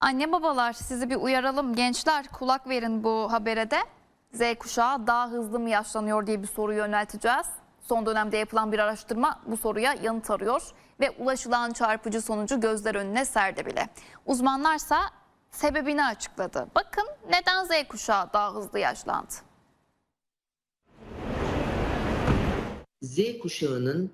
Anne babalar sizi bir uyaralım. Gençler kulak verin bu habere de. Z kuşağı daha hızlı mı yaşlanıyor diye bir soru yönelteceğiz. Son dönemde yapılan bir araştırma bu soruya yanıt arıyor ve ulaşılan çarpıcı sonucu gözler önüne serdi bile. Uzmanlarsa sebebini açıkladı. Bakın neden Z kuşağı daha hızlı yaşlandı. Z kuşağının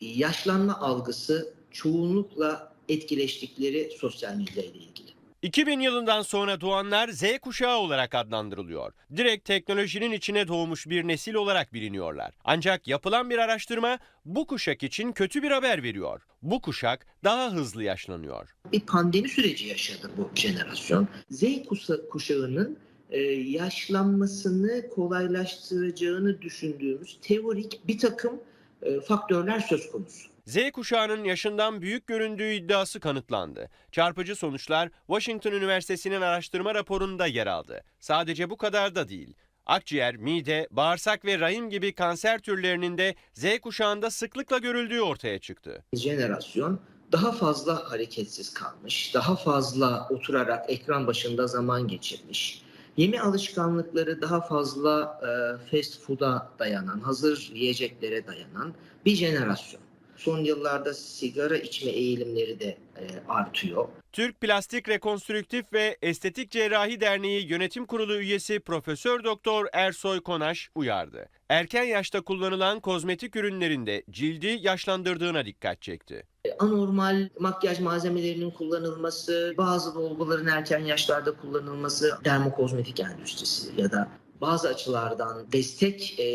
yaşlanma algısı çoğunlukla etkileştikleri sosyal medya ile ilgili. 2000 yılından sonra doğanlar Z kuşağı olarak adlandırılıyor. Direkt teknolojinin içine doğmuş bir nesil olarak biliniyorlar. Ancak yapılan bir araştırma bu kuşak için kötü bir haber veriyor. Bu kuşak daha hızlı yaşlanıyor. Bir pandemi süreci yaşadı bu jenerasyon. Z kuşa- kuşağının e, yaşlanmasını kolaylaştıracağını düşündüğümüz teorik bir takım e, faktörler söz konusu. Z kuşağının yaşından büyük göründüğü iddiası kanıtlandı. Çarpıcı sonuçlar Washington Üniversitesi'nin araştırma raporunda yer aldı. Sadece bu kadar da değil. Akciğer, mide, bağırsak ve rahim gibi kanser türlerinin de Z kuşağında sıklıkla görüldüğü ortaya çıktı. Jenerasyon daha fazla hareketsiz kalmış, daha fazla oturarak ekran başında zaman geçirmiş. Yeme alışkanlıkları daha fazla e, fast food'a dayanan, hazır yiyeceklere dayanan bir jenerasyon. Son yıllarda sigara içme eğilimleri de e, artıyor. Türk Plastik Rekonstrüktif ve Estetik Cerrahi Derneği Yönetim Kurulu üyesi Profesör Doktor Ersoy Konaş uyardı. Erken yaşta kullanılan kozmetik ürünlerinde cildi yaşlandırdığına dikkat çekti. E, Anormal makyaj malzemelerinin kullanılması, bazı dolguların erken yaşlarda kullanılması, dermokozmetik endüstrisi ya da bazı açılardan destek e,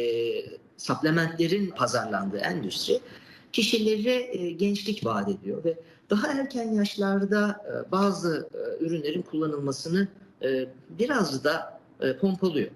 supplementlerin pazarlandığı endüstri kişilere gençlik vaat ediyor ve daha erken yaşlarda e, bazı e, ürünlerin kullanılmasını e, biraz da pompalıyor.